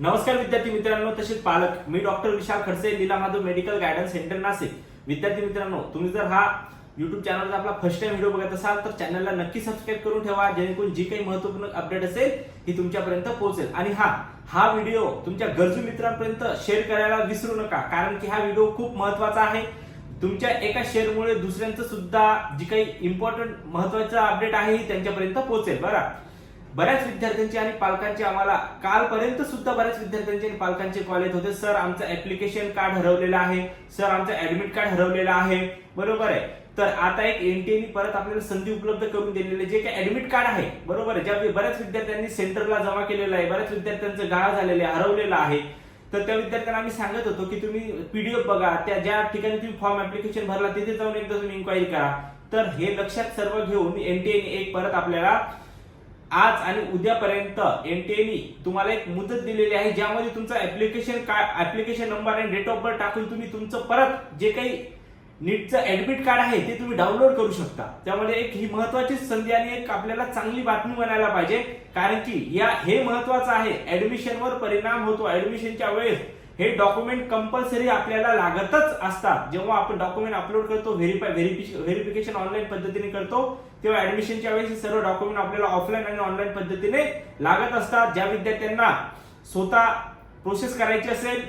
नमस्कार विद्यार्थी मित्रांनो तसेच पालक मी doctor Vishal Khadse Leela Madhav medical guidance centre Nashik. विद्यार्थी मित्रांनो तुम्ही जर हा युट्यूब चॅनलचा आपला फर्स्ट टाइम व्हिडिओ बघत असाल तर चॅनलला नक्की सबस्क्राईब करून ठेवा जेणेकरून जी काही महत्त्वपूर्ण अपडेट असेल ही तुमच्यापर्यंत पोहोचेल. आणि हा हा व्हिडिओ तुमच्या गरजू मित्रांपर्यंत शेअर करायला विसरू नका कारण की हा व्हिडिओ खूप महत्त्वाचा आहे. तुमच्या एका शेअरमुळे दुसऱ्यांचं सुद्धा जी काही इम्पॉर्टंट महत्वाचं अपडेट आहे ही त्यांच्यापर्यंत पोहोचेल बरं? बऱ्याच विद्यार्थ्यांचे आणि पालकांची आम्हाला कालपर्यंत सुद्धा बऱ्याच विद्यार्थ्यांचे आणि पालकांचे कॉल येत होते. सर आमचं ऍप्लिकेशन कार्ड हरवलेलं आहे. सर आमचं ऍडमिट कार्ड हरवलेलं आहे. बरोबर आहे? तर आता एक एनटीएने परत आपल्याला संधी उपलब्ध करून दिलेली आहे. जे काही ऍडमिट कार्ड आहे. बरोबर आहे? ज्या बऱ्याच विद्यार्थ्यांनी सेंटरला जमा केलेलं आहे बऱ्याच विद्यार्थ्यांचं गाळा झालेलं आहे हरवलेलं आहे. तर त्या विद्यार्थ्यांना आम्ही सांगत होतो की तुम्ही पीडीएफ बघा. त्या ज्या ठिकाणी तुम्ही फॉर्म ऍप्लिकेशन भरला तिथे जाऊन एकदा तुम्ही इन्क्वायरी करा. तर हे लक्षात सर्व घेऊन एनटीएने एक परत आपल्याला आज आणि उद्यापर्यंत एनटीएनी तुम्हाला एक मुदत दिलेली आहे ज्यामध्ये तुमचं ऍप्लिकेशन काय ऍप्लिकेशन नंबर आणि डेट ऑफ बर्थ टाकून तुम्ही तुमचं परत जे काही नीटचं ऍडमिट कार्ड आहे ते तुम्ही डाउनलोड करू शकता. त्यामध्ये एक ही महत्वाची संधी आणि एक आपल्याला चांगली बातमी म्हणायला पाहिजे कारण की या हे महत्वाचं आहे ऍडमिशनवर परिणाम होतो ऍडमिशनच्या वेळेस हे डॉक्युमेंट कंपल्सरी आपल्याला लागतच असतात. जेव्हा आपण डॉक्युमेंट अपलोड करतो व्हेरीफाय व्हेरिफिकेशन ऑनलाईन पद्धतीने करतो तेव्हा ऍडमिशनच्या वेळेस सर्व डॉक्युमेंट आपल्याला ऑफलाईन आणि ऑनलाईन पद्धतीने लागत असतात. ज्या विद्यार्थ्यांना स्वतः प्रोसेस करायची असेल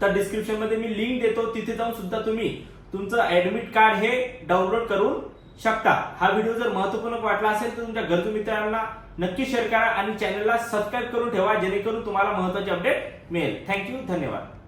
तर डिस्क्रिप्शनमध्ये मी लिंक देतो. तिथे जाऊन सुद्धा तुम्ही तुमचं ऍडमिट कार्ड हे डाउनलोड करून शकता. हा व्हिडिओ जर महत्त्वपूर्ण वाटला असेल तर तुमच्या गरजू मित्रांना नक्की शेअर करा आणि चॅनलला सबस्क्राईब करून ठेवा जेणेकरून तुम्हाला महत्त्वाचे अपडेट मिळेल. थँक्यू धन्यवाद.